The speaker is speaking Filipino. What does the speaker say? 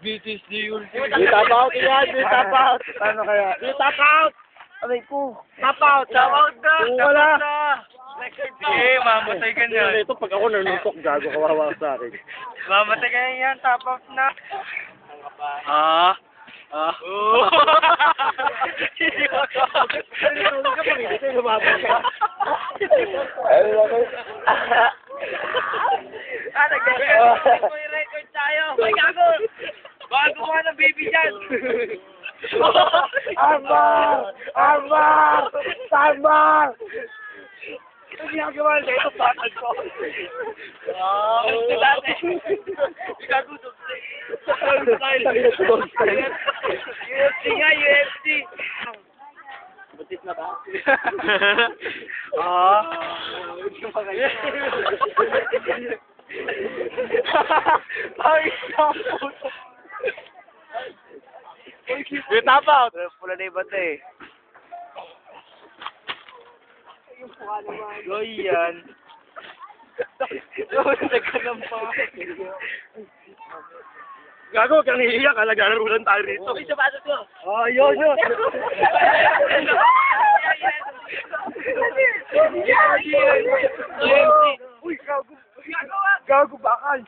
BTS di yun. Di tap out yan, di tap out. Ano kaya? Di tap out! Aray ko. Tap out! Tap out na! Kung wala. out na! Eh, mamatay ka Ano niyan. ito, pag ako nanutok, gago kawawa sa akin. Mamatay ka na yan, tap out na. Ah. Ah. Oo. Ah, nag-record record tayo. Ay, gago! Baby dyan. Armar! Armar! Armar! Ano ginagawa niya? Ito patag ko. Ah, ito dati. Gago, dog style. Dog style. UFC nga, UFC. Butis na ba? Ah. Ay, puto. Yung tap out! Pula na iba eh. Goy yan. Nagkanang pa. Gago, kang hihiyak ka, naglalaro lang tayo rito. Uy, sapatos ko. Oh, yun, yun. Gago, bakal.